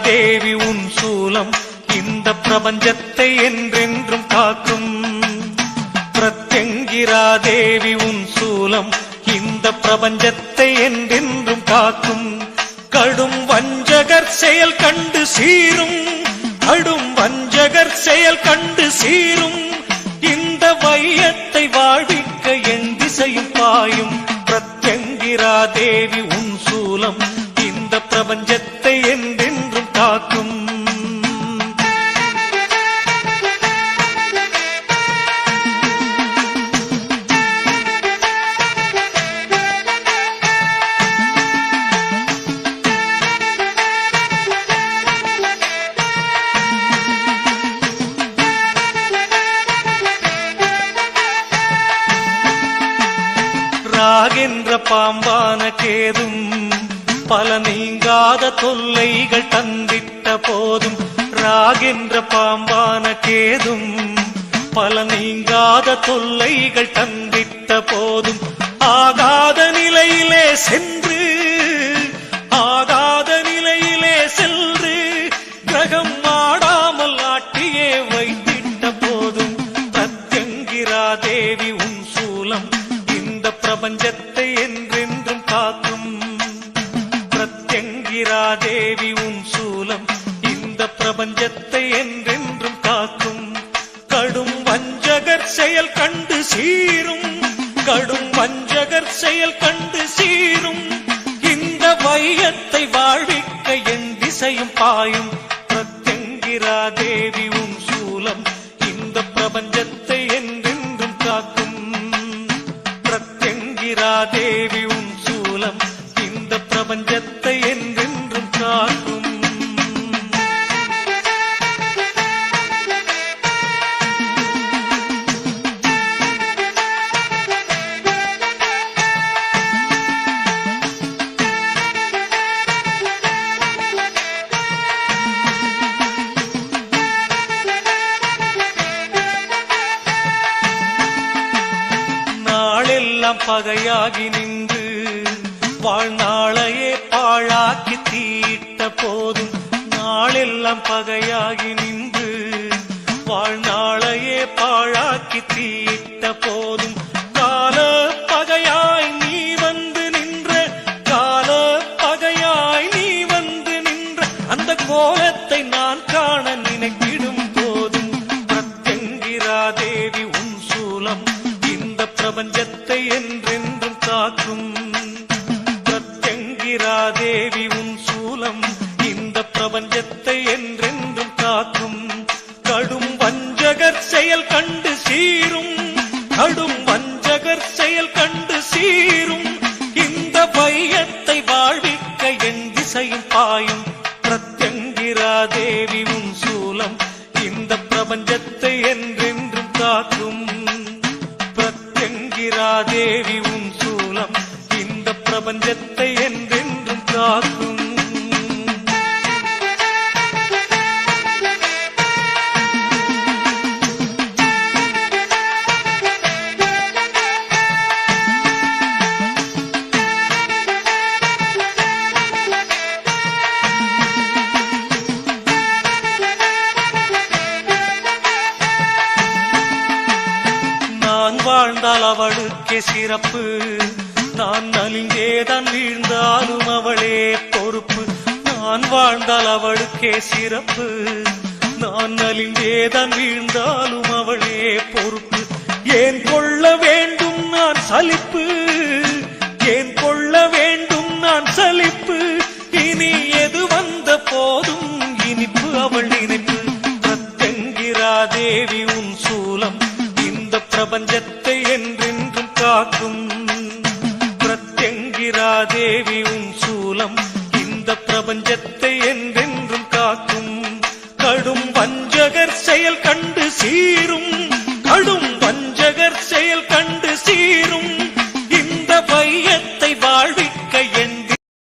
தேவி உன் சூலம் இந்த பிரபஞ்சத்தை என்றென்றும் காக்கும். பிரத்யங்கிரா தேவி உன் சூலம் இந்த பிரபஞ்சத்தை என்றென்றும் காக்கும். கடும் வஞ்சகர் செயல் கண்டு சீரும். கடும் வஞ்சகர் செயல் கண்டு சீரும். இந்த வையத்தை வாழ்வி ராகென்ற பாம்பான கேதும் பல நீங்காத தொல்லைகள் தந்திட்ட போதும். ராகென்ற பாம்பான கேதும் பல நீங்காத தொல்லைகள் தந்திட்ட போதும். ஆகாத நிலையிலே சென்று பிரபஞ்சத்தை என்றென்றும் காக்கும். பிரத்யங்கிரா தேவி உன் சூலம் இந்த பிரபஞ்சத்தை என்றென்றும் காக்கும். கடும் வஞ்சகர் செயல் கண்டு சீரும். கடும் வஞ்சகர் செயல் கண்டு சீரும். இந்த வையத்தை வாழ்விக்க என் திசையும் பாயும். பிரத்யங்கிரா தேவி உன் சூலம் இந்த பிரபஞ்சத்தை தேவி உன் சூலம் இந்த பிரபஞ்சத்தை என்றென்றும் காக்கும் பகையாகி நின்று வாழ்நாளையே பாழாக்கி தீட்ட போதும். நாளெல்லாம் பகையாகி நின்று வாழ்நாளையே பாழாக்கி தீ தேவி உன் சூலம் இந்த பிரபஞ்சத்தை என்றென்றும் காக்கும். கடும் வஞ்சகர் செயல் கண்டு சீரும். கடும் வஞ்சகர் செயல் கண்டு சீரும். இந்த பையத்தை வாழ்விக்க என் திசையும் பாயும். பிரத்யங்கிரா தேவி உன் சூலம் இந்த பிரபஞ்சத்தை என்றென்றும் காக்கும். பிரத்யங்கிரா தேவி உன் சூலம் இந்த பிரபஞ்சத்தை என்று காக்கும். நான் வாழ்ந்தால் அவளுக்கே சிறப்பு. நான் நலிந்தேதான் வீழ்ந்தாலும் அவளே பொறுப்பு. நான் வாழ்ந்தால் அவளுக்கே சிறப்பு. நான் நலிந்தேதான் வீழ்ந்தாலும் அவளே பொறுப்பு. ஏன் கொள்ள வேண்டும் நான் சலிப்பு? ஏன் கொள்ள வேண்டும் நான் சலிப்பு? இனி எது வந்த போதும் இனிப்பு அவள் நினைப்பு. பிரத்யங்கிரா தேவி உன் சூலம். இந்த பிரபஞ்சத்தை என்றென்றும் காக்கும் பிரத்யங்கிரா தேவி உன் சூலம் இந்த பிரபஞ்சத்தை என்றென்றும் காக்கும். கடும் வஞ்சகர் செயல் கண்டு சீரும்